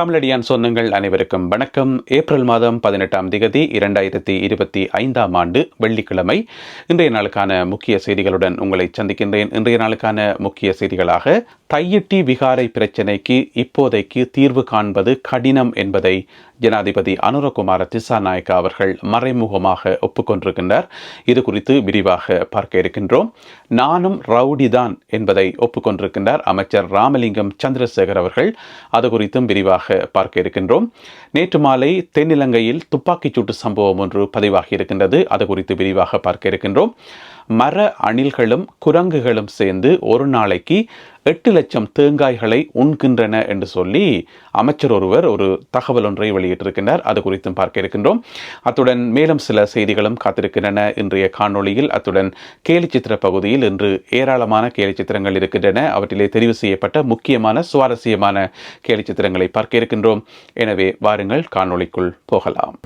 தமிழடியான் சொந்தங்கள் அனைவருக்கும் வணக்கம். ஏப்ரல் மாதம் பதினெட்டாம் திகதி இரண்டாயிரத்தி இருபத்தி ஐந்தாம் ஆண்டு வெள்ளிக்கிழமை. இன்றைய நாளுக்கான முக்கிய செய்திகளுடன் உங்களை சந்திக்கின்றேன். இன்றைய நாளுக்கான முக்கிய செய்திகளாக தையிட்டி விகாரை பிரச்சினைக்கு இப்போதைக்கு தீர்வு காண்பது கடினம் என்பதை ஜனாதிபதி அனுரகுமார திசாநாயக்கா அவர்கள் மறைமுகமாக ஒப்புக்கொண்டிருக்கின்றார். இது குறித்து விரிவாக பார்க்க இருக்கின்றோம். நானும் ரவுடிதான் என்பதை ஒப்புக்கொண்டிருக்கின்றார் அமைச்சர் ராமலிங்கம் சந்திரசேகர் அவர்கள். அது குறித்தும் விரிவாக பார்க்க இருக்கின்றோம். நேற்று மாலை தென்னிலங்கையில் துப்பாக்கிச் சூட்டு சம்பவம் ஒன்று பதிவாகி இருக்கின்றது. அது குறித்து விரிவாக பார்க்க இருக்கின்றோம். மர அணில்களும் குரங்குகளும் சேர்ந்து ஒரு நாளைக்கு எட்டு லட்சம் தேங்காய்களை உண்கின்றன என்று சொல்லி அமைச்சர் ஒருவர் ஒரு தகவல் ஒன்றை வெளியிட்டிருக்கின்றார். அது குறித்தும் பார்க்க இருக்கின்றோம். அத்துடன் மேலும் சில செய்திகளும் காத்திருக்கின்றன. இன்றைய காணொளியில் அத்துடன் கேலிச்சித்திர பகுதியில் இன்று ஏராளமான கேலிச்சித்திரங்கள் இருக்கின்றன. அவற்றிலே தெரிவு செய்யப்பட்ட முக்கியமான சுவாரஸ்யமான கேலிச்சித்திரங்களை பார்க்க இருக்கின்றோம். எனவே வாருங்கள் காணொளிக்குள் போகலாம்.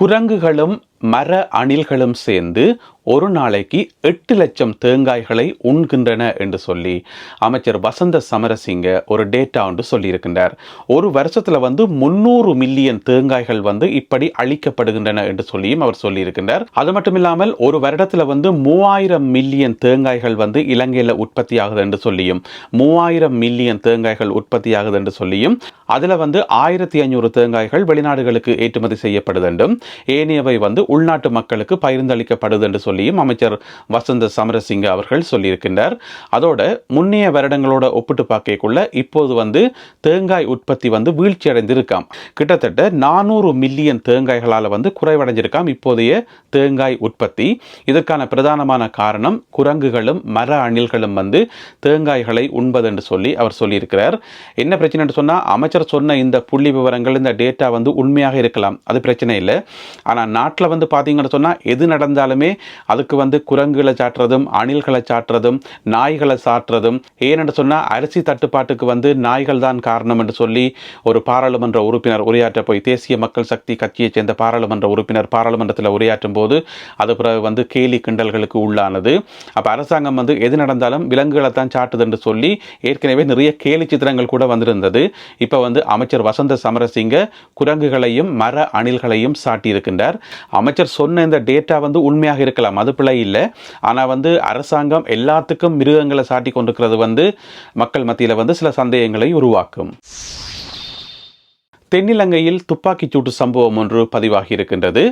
குரங்குகளும் மர அணில்களும் சேர்ந்து ஒரு நாளைக்கு எட்டு லட்சம் தேங்காய்களை உண்கின்றன என்று சொல்லி அமைச்சர் வசந்த சமரசிங்க ஒரு டேட்டா ஒன்று சொல்லியிருக்கின்றார். ஒரு வருஷத்தில் வந்து முன்னூறு மில்லியன் தேங்காய்கள் வந்து இப்படி அழிக்கப்படுகின்றன என்று சொல்லியும் அவர் சொல்லியிருக்கின்றார். அது மட்டும் இல்லாமல் ஒரு வருடத்தில் வந்து மூவாயிரம் மில்லியன் தேங்காய்கள் வந்து இலங்கையில் உற்பத்தி ஆகுது என்று சொல்லியும் மூவாயிரம் மில்லியன் தேங்காய்கள் உற்பத்தி ஆகுது என்று சொல்லியும் அதில் வந்து ஆயிரத்தி ஐநூறு தேங்காய்கள் வெளிநாடுகளுக்கு ஏற்றுமதி செய்யப்படுது என்றும் ஏனையவை வந்து உள்நாட்டு மக்களுக்கு பகிர்ந்தளிக்கப்படுது என்று சொல்லியும் அமைச்சர் வசந்த சமரசிங்க அவர்கள் சொல்லியிருக்கின்றார். அதோட முன்னைய வருடங்களோட ஒப்பிட்டு பார்க்கக்குள்ள இப்போது வந்து தேங்காய் உற்பத்தி வந்து வீழ்ச்சி அடைந்திருக்காம் கிட்டத்தட்ட நானூறு மில்லியன் தேங்காய்களால் வந்து குறைவடைஞ்சிருக்காம் இப்போதைய தேங்காய் உற்பத்தி. இதற்கான பிரதானமான காரணம் குரங்குகளும் மர அணில்களும் வந்து தேங்காய்களை உண்பது என்று சொல்லி அவர் சொல்லியிருக்கிறார். என்ன பிரச்சனை சொன்னால் அமைச்சர் சொன்ன இந்த புள்ளி விவரங்கள் இந்த டேட்டா வந்து உண்மையாக இருக்கலாம். அது பிரச்சனை இல்லை. ஆனால் நாட்டில் வந்து பார்த்தீங்கன்னு சொன்னால் எது நடந்தாலுமே அதுக்கு வந்து குரங்குகளை சாட்டுறதும் அணில்களை சாட்டுறதும் நாய்களை சாட்டுறதும் ஏனென்று சொன்னால் அரிசி தட்டுப்பாட்டுக்கு வந்து நாய்கள் தான் காரணம் என்று சொல்லி ஒரு பாராளுமன்ற உறுப்பினர் உரையாற்ற போய் தேசிய மக்கள் சக்தி கட்சியைச் சேர்ந்த பாராளுமன்ற உறுப்பினர் பாராளுமன்றத்தில் உரையாற்றும் போது அது பிறகு வந்து கேலி கிண்டல்களுக்கு உள்ளானது. அப்போ அரசாங்கம் வந்து எது நடந்தாலும் விலங்குகளை தான் சாட்டுது என்று சொல்லி ஏற்கனவே நிறைய கேலி சித்திரங்கள் கூட வந்திருந்தது. இப்போ வந்து அமைச்சர் வசந்த சமரசிங்க குரங்குகளையும் மர அணில்களையும் சாட்டியிருக்கின்றார். அமைச்சர் சொன்ன இந்த டேட்டா வந்து உண்மையாக இருக்கலாம். அது பிழை இல்லை. ஆனால் வந்து அரசாங்கம் எல்லாத்துக்கும் மிருகங்களை சாட்டி கொண்டிருக்கிறது வந்து மக்கள் மத்தியில் வந்து சில சந்தேகங்களை உருவாக்கும். தென்னிலங்கையில் துப்பாக்கிச்சூட்டு சம்பவம் ஒன்று பதிவாகி இருக்கின்றது.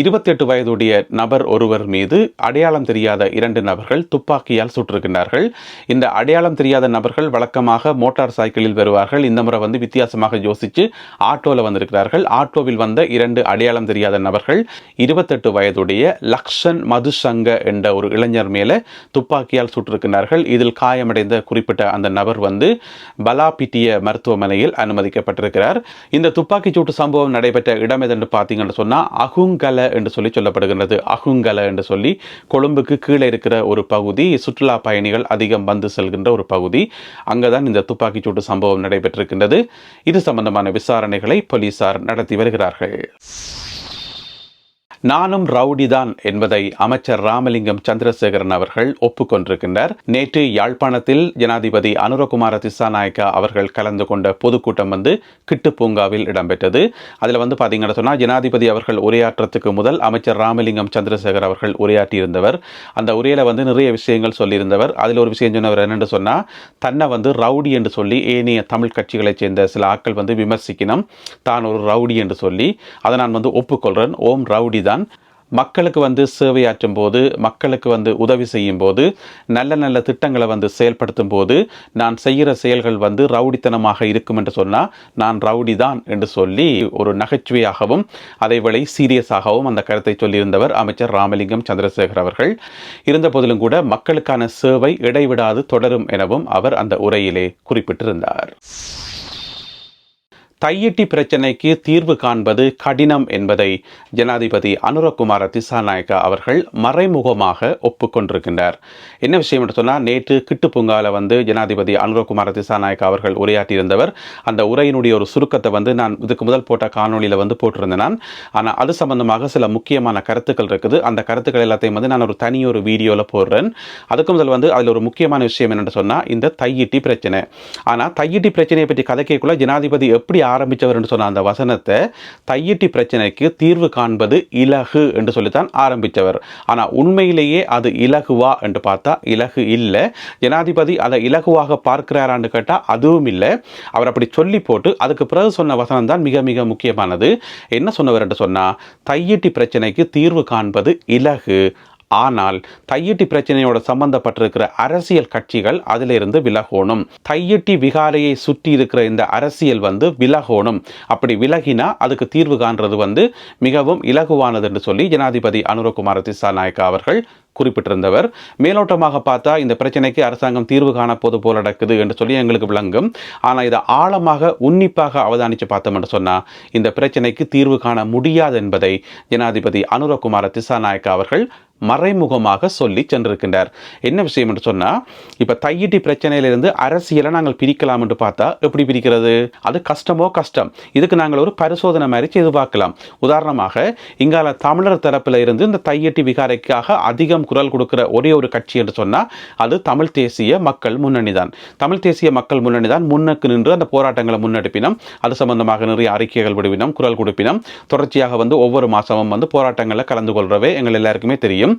இருபத்தெட்டு வயதுடைய நபர் ஒருவர் மீது அடையாளம் தெரியாத இரண்டு நபர்கள் துப்பாக்கியால் சுட்டிருக்கின்றார்கள் இந்த அடையாளம் தெரியாத நபர்கள் வழக்கமாக மோட்டார் சைக்கிளில் வருவார்கள். இந்த முறை வந்து வித்தியாசமாக யோசித்து ஆட்டோவில் வந்திருக்கிறார்கள். ஆட்டோவில் வந்த இரண்டு அடையாளம் தெரியாத நபர்கள் இருபத்தெட்டு வயதுடைய லக்ஷன் மதுசங்க என்ற ஒரு இளைஞர் மேலே துப்பாக்கியால் சுட்டிருக்கிறார்கள் இதில் காயமடைந்த குறிப்பிட்ட அந்த நபர் வந்து பலாபிட்டிய மருத்துவமனையில் அனுமதிக்கப்பட்டிருக்கிறார். இந்த துப்பாக்கிச் சூட்டு சம்பவம் நடைபெற்ற இடம் எதென்று பார்த்தீங்கன்னு சொன்னால் அகுங்கல என்று சொல்லி சொல்லப்படுகின்றது. அகுங்கல என்று சொல்லி கொழும்புக்கு கீழே இருக்கிற ஒரு பகுதி சுற்றுலா பயணிகள் அதிகம் வந்து செல்கின்ற ஒரு பகுதி. அங்கதான் இந்த துப்பாக்கிச்சூட்டு சம்பவம் நடைபெற்றிருக்கின்றது. இது சம்பந்தமான விசாரணைகளை போலீசார் நடத்தி வருகிறார்கள். நானும் ரவுடிதான் என்பதை அமைச்சர் ராமலிங்கம் சந்திரசேகரன் அவர்கள் ஒப்புக்கொண்டிருக்கின்றார். நேற்று யாழ்ப்பாணத்தில் ஜனாதிபதி அனுரகுமார திசாநாயக்கா அவர்கள் கலந்து கொண்ட பொதுக்கூட்டம் வந்து கிட்டு பூங்காவில் இடம்பெற்றது. அதில் வந்து பார்த்தீங்கன்னா சொன்னால் ஜனாதிபதி அவர்கள் உரையாற்றத்துக்கு முதல் அமைச்சர் ராமலிங்கம் சந்திரசேகர் அவர்கள் உரையாற்றியிருந்தவர். அந்த உரையில வந்து நிறைய விஷயங்கள் சொல்லியிருந்தவர். அதில் ஒரு விஷயம் சொன்னவர் என்னென்று சொன்னால் தன்னை வந்து ரவுடி என்று சொல்லி ஏனைய தமிழ் கட்சிகளைச் சேர்ந்த சில ஆட்கள் வந்து விமர்சிக்கணும். தான் ஒரு ரவுடி என்று சொல்லி அதை நான் வந்து ஒப்புக்கொள்கிறேன் ஓம் ரவுடி தான் மக்களுக்கு வந்து சேவையாற்றும் போது மக்களுக்கு வந்து உதவி செய்யும் போது நல்ல நல்ல திட்டங்களை வந்து செயல்படுத்தும் போது நான் செய்கிற செயல்கள் வந்து ரவுடித்தனமாக இருக்கும் என்று சொன்னால் நான் ரவுடி தான் என்று சொல்லி ஒரு நகைச்சுவையாகவும் அதேவேளை சீரியஸாகவும் அந்த கருத்தை சொல்லியிருந்தவர் அமைச்சர் ராமலிங்கம் சந்திரசேகர் அவர்கள். இருந்த போதிலும் கூட மக்களுக்கான சேவை இடைவிடாது தொடரும் எனவும் அவர் அந்த உரையிலே குறிப்பிட்டிருந்தார். தையிட்டி பிரச்சனைக்கு தீர்வு காண்பது கடினம் என்பதை ஜனாதிபதி அனுரகுமார திசாநாயக்கா அவர்கள் மறைமுகமாக ஒப்புக்கொண்டிருக்கின்றார். என்ன விஷயம் என்று சொன்னால் நேற்று கிட்டுப்பூங்காவில் வந்து ஜனாதிபதி அனுரகுமார திசாநாயக்கா அவர்கள் உரையாற்றியிருந்தவர். அந்த உரையினுடைய ஒரு சுருக்கத்தை வந்து நான் இதுக்கு முதல் போட்ட காணொளியில் வந்து போட்டிருந்தேன். நான் ஆனால் அது சம்பந்தமாக சில முக்கியமான கருத்துக்கள் இருக்குது. அந்த கருத்துக்கள் எல்லாத்தையும் வந்து நான் ஒரு தனி ஒரு வீடியோவில் போடுறேன். அதுக்கு முதல் வந்து அதில் ஒரு முக்கியமான விஷயம் என்னென்னு சொன்னால் இந்த தையிட்டி பிரச்சனை. ஆனால் தையிட்டி பிரச்சனையை பற்றி கதைக்கைக்குள்ளே ஜனாதிபதி எப்படி ஆரம்பித்தவர் என்று சொன்ன அந்த வசனத்தை தையிட்டி பிரச்சனைக்கு தீர்வு காண்பது இலகு என்று சொல்லித்தான் ஆரம்பித்தவர். ஆனால் உண்மையிலேயே அது இலகுவா என்று பார்த்தா இலகு இல்லை. ஜனாதிபதி அதை இலகுவாக பார்க்கிறாரான்னு கேட்டால் அதுவும் இல்லை. அவர் அப்படி சொல்லி போட்டு அதுக்கு பிறகு சொன்ன வசனம் தான் மிக மிக முக்கியமானது. என்ன சொன்னவர் என்று சொன்னால் தையிட்டி பிரச்சனைக்கு தீர்வு காண்பது இலகு. ஆனால் தையிட்டி பிரச்சனையோட சம்பந்தப்பட்டிருக்கிற அரசியல் கட்சிகள் அதிலிருந்து விலகோணும். தையிட்டி விகாரையை சுற்றி இருக்கிற இந்த அரசியல் வந்து விலகோணும். அப்படி விலகினா அதுக்கு தீர்வு காண்றது வந்து மிகவும் இலகுவானது என்று சொல்லி ஜனாதிபதி அனுரகுமார திசாநாயக்கா அவர்கள் குறிப்பிட்டிருந்தவர். மேலோட்டமாக பார்த்தா இந்த பிரச்சனைக்கு அரசாங்கம் தீர்வு காணப்போது போல் நடக்குது என்று சொல்லி எங்களுக்கு விளங்கும். ஆனால் இதை ஆழமாக உன்னிப்பாக அவதானித்து பார்த்தோம் என்று சொன்னால் இந்த பிரச்சனைக்கு தீர்வு காண முடியாது என்பதை ஜனாதிபதி அனுரகுமார திசாநாயக்கா அவர்கள் மறைமுகமாக சொல்லி சென்றிருக்கின்றார். என்ன விஷயம் என்று சொன்னால் இப்போ தையிட்டி பிரச்சனையிலிருந்து அரசியலை நாங்கள் பிரிக்கலாம் என்று பார்த்தா எப்படி பிரிக்கிறது? அது கஷ்டமோ கஷ்டம். இதுக்கு நாங்கள் ஒரு பரிசோதனை மாதிரி செய்து பார்க்கலாம். உதாரணமாக இங்கால தமிழர் தரப்பில் இருந்து இந்த தையிட்டி விகாரைக்காக அதிகம் குரல் கொடுக்கிற ஒரே ஒரு கட்சி என்று சொன்னால் அது தமிழ் தேசிய மக்கள் முன்னணி தான். தமிழ் தேசிய மக்கள் முன்னணி தான் முன்னுக்கு நின்று அந்த போராட்டங்களை முன்னெடுப்பினோம் அது சம்பந்தமாக நிறைய அறிக்கைகள் விடுவினோம் குரல் கொடுப்பினோம். தொடர்ச்சியாக வந்து ஒவ்வொரு மாதமும் வந்து போராட்டங்களில் கலந்து கொள்றவே எங்கள் எல்லாருக்குமே தெரியும்.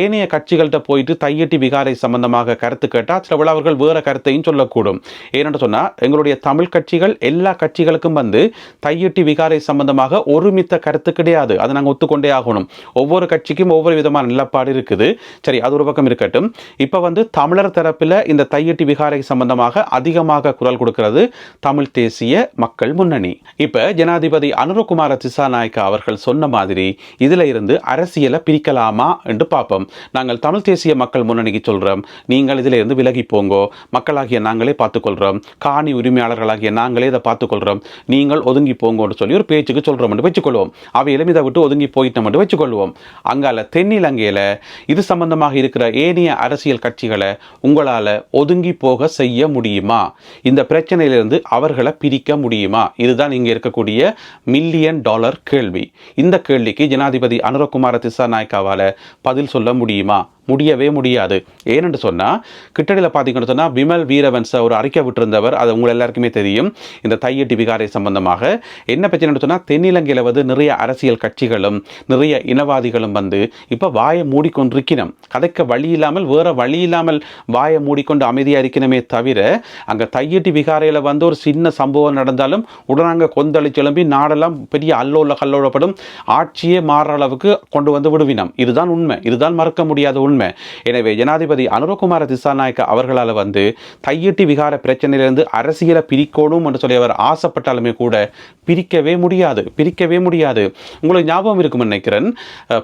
ஏனைய கட்சிகள்கிட்ட போயிட்டு தையட்டி விகாரை சம்பந்தமாக கருத்து கேட்டால் சில விழாவர்கள் வேறு கருத்தையும் சொல்லக்கூடும். ஏனென்று சொன்னால் எங்களுடைய தமிழ் கட்சிகள் எல்லா கட்சிகளுக்கும் வந்து தையட்டி விகாரை சம்பந்தமாக ஒருமித்த கருத்து கிடையாது. அதை நாங்கள் ஒத்துக்கொண்டே ஆகணும். ஒவ்வொரு கட்சிக்கும் ஒவ்வொரு விதமான நிலப்பாடு இருக்குது. சரி அது ஒரு பக்கம் இருக்கட்டும். இப்போ வந்து தமிழர் தரப்பில் இந்த தையட்டி விகாரை சம்பந்தமாக அதிகமாக குரல் கொடுக்கிறது தமிழ் தேசிய மக்கள் முன்னணி. இப்போ ஜனாதிபதி அனுரகுமார திசாநாயக்கா அவர்கள் சொன்ன மாதிரி இதில் இருந்து அரசியலை பிரிக்கலாமா என்று பார்ப்போம். நாங்கள் தமிழ் தேசிய மக்கள் முன்னணிக்கு சொல்கிறோம் நீங்கள் இதில் இருந்து விலகி போங்கோ. மக்களாகிய நாங்களே பார்த்துக்கொள்கிறோம் காணி உரிமையாளர்களாகிய நாங்களே இதை பார்த்துக்கொள்கிறோம் நீங்கள் ஒதுங்கி போங்கோன்னு சொல்லி ஒரு பேச்சுக்கு சொல்கிறோம் என்று வச்சுக்கொள்வோம். அவையிலும் இதை விட்டு ஒதுங்கி போயிட்டோம் என்று வச்சுக்கொள்வோம். அங்கால தென்னிலங்கையில் இது சம்பந்தமாக இருக்கிற ஏனைய அரசியல் கட்சிகளை உங்களால் ஒதுங்கி போக செய்ய முடியுமா? இந்த பிரச்சனையிலிருந்து அவர்களை பிரிக்க முடியுமா? இதுதான் இங்கே இருக்கக்கூடிய மில்லியன் டாலர் கேள்வி. இந்த கேள்விக்கு ஜனாதிபதி அனுரகுமார திசாநாயக்காவால் பதில் சொல்ல முடியுமா? முடியவே முடியாது. ஏனென்று சொன்னால் கிட்டடியில் பார்த்தீங்கன்னு சொன்னால் விமல் வீரவன்ச ஒரு அறிக்கை விட்டிருந்தவர். அது உங்கள் எல்லாருக்குமே தெரியும். இந்த தையட்டி விகாரை சம்பந்தமாக. என்ன பிரச்சனைன்னு சொன்னால் தென்னிலங்கையில் வந்து நிறைய அரசியல் கட்சிகளும் நிறைய இனவாதிகளும் வந்து இப்போ வாயை மூடிக்கொண்டிருக்கணும் கதைக்க வழி இல்லாமல் வேறு வழி இல்லாமல் வாயை மூடிக்கொண்டு அமைதியாக இருக்கணுமே தவிர அங்கே தையட்டி விகாரையில் வந்து ஒரு சின்ன சம்பவம் நடந்தாலும் உடனாங்க கொந்தளிச்சு எழும்பி நாடெல்லாம் பெரிய அல்லோல கல்லோடப்படும் ஆட்சியே மாற அளவுக்கு கொண்டு வந்து விடுவினம். இதுதான் உண்மை. இதுதான் மறக்க முடியாத உண்மை. உண்மை. எனவே ஜனாதிபதி அனுரகுமார திசாநாயக்க அவர்களால் வந்து தையிட்டி விகார பிரச்சனையிலிருந்து அரசியலை பிரிக்கணும் என்று சொல்லி அவர் ஆசைப்பட்டாலுமே கூட பிரிக்கவே முடியாது பிரிக்கவே முடியாது. உங்களுக்கு ஞாபகம் இருக்கும் நினைக்கிறேன்.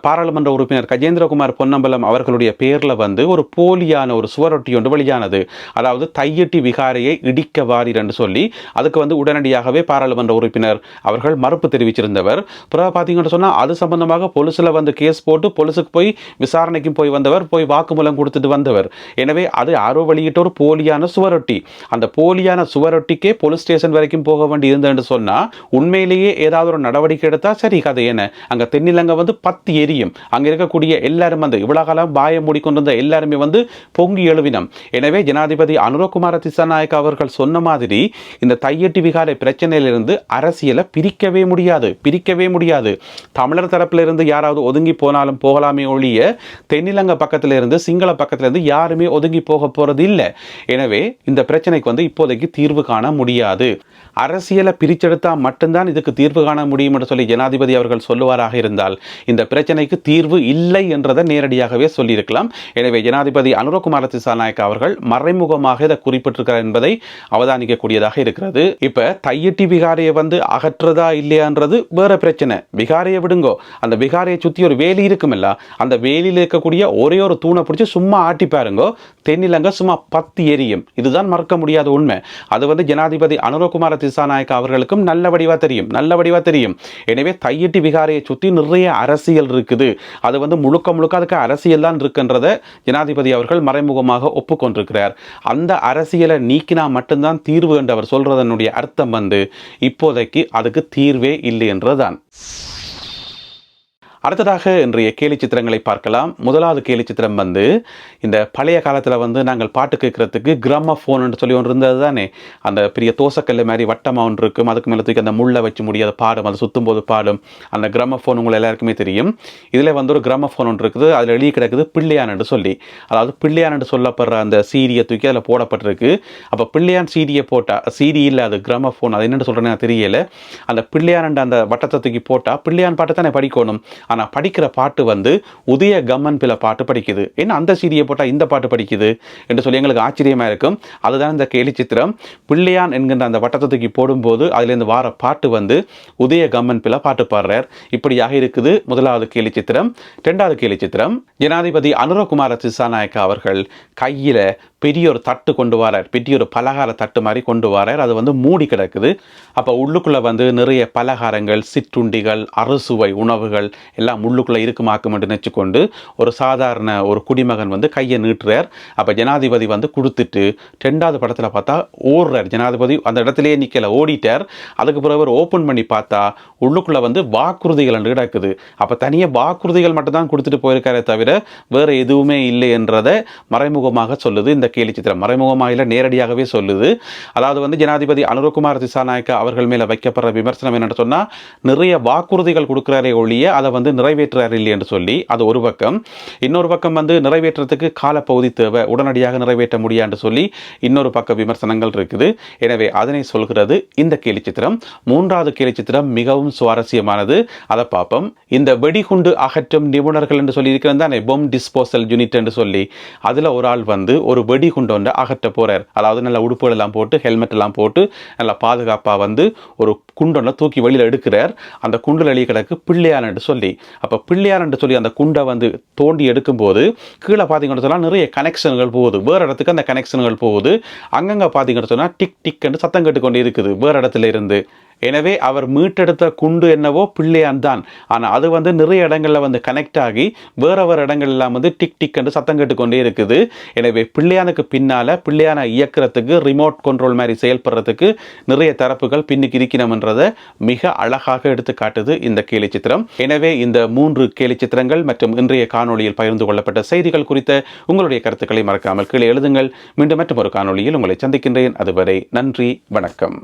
பாராளுமன்ற உறுப்பினர் கஜேந்திரகுமார் பொன்னம்பலம் அவர்களுடைய பேரில் வந்து ஒரு போலியான ஒரு சுவரொட்டி ஒன்று வெளியானது. அதாவது தையிட்டி விகாரையை இடிக்க வாரீர் என்று சொல்லி அதுக்கு வந்து உடனடியாகவே பாராளுமன்ற உறுப்பினர் அவர்கள் மறுப்பு தெரிவிச்சிருந்தவர். பிறகு பார்த்தீங்கன்னு சொன்னால் அது சம்பந்தமாக பொலிசில் வந்து கேஸ் போட்டு பொலிசுக்கு போய் விசாரணைக்கும் போய் வந்தவர் போய் வாக்குமூலம் கொடுத்துட்டு வந்தவர். எனவே அது யாரோ வெளியிட்ட ஒரு போலியான சுவரொட்டி. அந்த போலியான சுவரொட்டிக்கே போலீஸ் ஸ்டேஷன் வரைக்கும் போக வேண்டி இருந்தேன்னு சொன்னால் உண்மையிலேயே ஏதாவது ஒரு நடவடிக்கை எடுத்தால் சரி கதை என்ன? அங்கே தென்னிலங்கை வந்து பத்து எரியும். அங்கே இருக்கக்கூடிய எல்லாரும் வந்து இவ்வளோ காலம் பாயம் மூடிக்கொண்டிருந்த எல்லாருமே வந்து பொங்கி எழுவினம். எனவே ஜனாதிபதி அனுரகுமார திசாநாயக் அவர்கள் சொன்ன மாதிரி இந்த தையட்டி விகாரை பிரச்சனையிலிருந்து அரசியலை பிரிக்கவே முடியாது பிரிக்கவே முடியாது. தமிழர் தரப்பிலிருந்து யாராவது ஒதுங்கி போனாலும் போகலாமே ஒழிய தென்னிலங்கை பக்கத்தில் இருந்து சிங்கள பக்கத்தில் இருந்து யாருமே ஒதுங்கி போக போகிறது இல்லை எனவே இந்த பிரச்சனைக்கு வந்து இப்போதைக்கு தீர்வு காண முடியாது. அரசியலை பிரிச்செடுத்தால் மட்டும்தான் இதுக்கு தீர்வு காண முடியும் என்று சொல்லி ஜனாதிபதி அவர்கள் சொல்லுவாராக இருந்தால் இந்த பிரச்சனைக்கு தீர்வு இல்லை என்றதை நேரடியாகவே சொல்லியிருக்கலாம். எனவே ஜனாதிபதி அனுரகுமார திசாநாயக் அவர்கள் மறைமுகமாக இதை குறிப்பிட்டிருக்கிறார் என்பதை அவதானிக்கக்கூடியதாக இருக்கிறது. இப்ப தையட்டி விகாரையை வந்து அகற்றுறதா இல்லையான்றது வேற பிரச்சனை. விகாரையை விடுங்கோ. அந்த விகாரையை சுற்றி ஒரு வேலி இருக்குமில்ல? அந்த வேலியில் இருக்கக்கூடிய ஒரு ஒரே ஒரு தூணை பிடிச்சி சும்மா ஆட்டி பாருங்கோ. தென்னிலங்க சும்மா பத்து எரியும். இதுதான் மறக்க முடியாத உண்மை. அது வந்து ஜனாதிபதி அனுரகுமார திசாநாயக்க அவர்களுக்கும் நல்ல வடிவாக தெரியும். நல்ல வடிவாக தெரியும். எனவே தையிட்டி விகாரையை சுற்றி நிறைய அரசியல் இருக்குது. அது வந்து முழுக்க முழுக்க அதுக்கு அரசியல் தான் இருக்குன்றதை ஜனாதிபதி அவர்கள் மறைமுகமாக ஒப்புக்கொண்டிருக்கிறார். அந்த அரசியலை நீக்கினா மட்டும்தான் தீர்வு என்று அவர் சொல்றதனுடைய அர்த்தம் வந்து இப்போதைக்கு அதுக்கு தீர்வே இல்லை என்றுதான் அடுத்ததாக இன்றைய கேலி சித்திரங்களை பார்க்கலாம். முதலாவது கேலி சித்திரம் வந்து இந்த பழைய காலத்தில் வந்து நாங்கள் பாட்டு கேட்குறதுக்கு கிராம ஃபோன் சொல்லி ஒன்று இருந்தது தானே? அந்த பெரிய தோசைக்கல் மாதிரி வட்டமாக ஒன்று இருக்கும். அதுக்கு மேலே தூக்கி அந்த முள்ளை வச்சு முடியாத பாடும். அது சுற்றும் போது பாடும். அந்த கிராம ஃபோன் உங்களை எல்லாருக்குமே தெரியும். இதில் வந்து ஒரு கிராம ஃபோன் ஒன்று இருக்குது. அதில் எழுதி கிடக்குது பிள்ளையானு சொல்லி. அதாவது பிள்ளையானு சொல்லப்படுற அந்த சீரியை தூக்கி அதில் போடப்பட்டிருக்கு. அப்போ பிள்ளையான் சீரியை போட்டால் சீரி இல்லை அது கிராம ஃபோன் அது என்னென்னு சொல்கிறேன்னு தெரியல. அந்த பிள்ளையான் அந்த வட்டத்தை தூக்கி போட்டால் பிள்ளையான் பாட்டை தானே படிக்கணும். ஆனால் படிக்கிற பாட்டு வந்து உதய கம்மன் பில பாட்டு படிக்குது. என்ன அந்த சீடியை போட்டால் இந்த பாட்டு படிக்குது என்று சொல்லி எங்களுக்கு ஆச்சரியமாக இருக்கும். அதுதான் இந்த கேலி சித்திரம். பிள்ளையான் என்கின்ற அந்த வட்டத்தை தூக்கி போடும்போது அதுலேருந்து வார பாட்டு வந்து உதய கம்மன் பில பாட்டு பாடுறார். இப்படியாக இருக்குது முதலாவது கேலி சித்திரம் ரெண்டாவது கேலி சித்திரம். ஜனாதிபதி அனுரகுமார சிசாநாயக்கா அவர்கள் கையில் பெரிய ஒரு தட்டு கொண்டு வரார். பெரிய ஒரு பலகார தட்டு மாதிரி கொண்டு வரார். அது வந்து மூடி கிடக்குது. அப்போ உள்ளுக்குள்ளே வந்து நிறைய பலகாரங்கள் சிற்றுண்டிகள் அறுசுவை உணவுகள் எல்லாம் உள்ளுக்குள்ளே இருக்குமாக்கும் என்று நினச்சிக்கொண்டு ஒரு சாதாரண ஒரு குடிமகன் வந்து கையை நீட்டுறார். அப்போ ஜனாதிபதி வந்து கொடுத்துட்டு ரெண்டாவது படத்தில் பார்த்தா ஓடுறார். ஜனாதிபதி அந்த இடத்துலையே நிற்கலை ஓடிட்டார். அதுக்கு பிறகு அவர் ஓப்பன் பண்ணி பார்த்தா உள்ளுக்குள்ளே வந்து வாக்குறுதிகள் என்று கிடக்குது. அப்போ தனியாக வாக்குறுதிகள் மட்டும்தான் கொடுத்துட்டு போயிருக்காரே தவிர வேறு எதுவுமே இல்லை என்றதை மறைமுகமாக சொல்லுது இந்த கேலி சித்திரம். மறைமுகமாக இல்லை நேரடியாகவே சொல்லுது. அதாவது வந்து ஜனாதிபதி அனுரகுமார் திசாநாயக்க அவர்கள் மேலே வைக்கப்படுற விமர்சனம் என்னென்னு சொன்னால் நிறைய வாக்குறுதிகள் கொடுக்குறாரே ஒழிய அதை வந்து நிறைவேற்றுறாரு இல்லை என்று சொல்லி அது ஒரு பக்கம். இன்னொரு பக்கம் வந்து நிறைவேற்றுறதுக்கு காலப்பகுதி தேவை உடனடியாக நிறைவேற்ற முடியான்னு சொல்லி இன்னொரு பக்க விமர்சனங்கள் இருக்குது. எனவே அதனை சொல்கிறது இந்த கேலி சித்திரம். மூன்றாவது கேலி சித்திரம் மிகவும் சுவாரஸ்யமானது. அதை பார்ப்போம். இந்த வெடிகுண்டு அகற்றும் நிபுணர்கள் என்று சொல்லி இருக்கிறது தானே பொம் டிஸ்போசல் யூனிட் என்று சொல்லி. அதில் ஒரு ஆள் வந்து ஒரு வெடிகுண்டு ஒன்றை அகற்ற போகிறார் அதாவது நல்ல உடுப்புகள் எல்லாம் போட்டு ஹெல்மெட் எல்லாம் போட்டு நல்லா பாதுகாப்பாக வந்து ஒரு குண்டொன்னை தூக்கி வெளியில் எடுக்கிறார். அந்த குண்டில் எழுதி கிடக்கு பிள்ளையான் சொல்லி. அப்போ பிள்ளையார் சொல்லி அந்த குண்டை வந்து தோண்டி எடுக்கும்போது கீழே பார்த்தீங்கன்னு சொன்னால் நிறைய கனெக்ஷன்கள் போகுது. வேறு இடத்துக்கு அந்த கனெக்ஷன்கள் போகுது. அங்கங்கே பார்த்தீங்கன்னு சொன்னால் டிக் டிக்னு சத்தம் கேட்டுக்கொண்டு இருக்குது. வேறு இடத்துல இருந்து. எனவே அவர் மீட்டெடுத்த குண்டு என்னவோ பிள்ளையான் தான் ஆனால் அது வந்து நிறைய இடங்களில் வந்து கனெக்ட் ஆகி வேற வேறு இடங்கள் எல்லாம் வந்து டிக் டிக் என்று சத்தம் கேட்டுக்கொண்டே இருக்குது. எனவே பிள்ளையானுக்கு பின்னால் பிள்ளையானை இயக்கிறதுக்கு ரிமோட் கண்ட்ரோல் மாதிரி செயல்படுறதுக்கு நிறைய தரப்புகள் பின்னுக்கு இருக்கணும்ன்றதை மிக அழகாக எடுத்து காட்டுது இந்த கேலி சித்திரம். எனவே இந்த மூன்று கேலி சித்திரங்கள் மற்றும் இன்றைய காணொளியில் பகிர்ந்து கொள்ளப்பட்ட செய்திகள் குறித்த உங்களுடைய கருத்துக்களை மறக்காமல் கீழே எழுதுங்கள். மீண்டும் மற்றும் ஒரு காணொளியில் உங்களை சந்திக்கின்றேன். அதுவரை நன்றி வணக்கம்.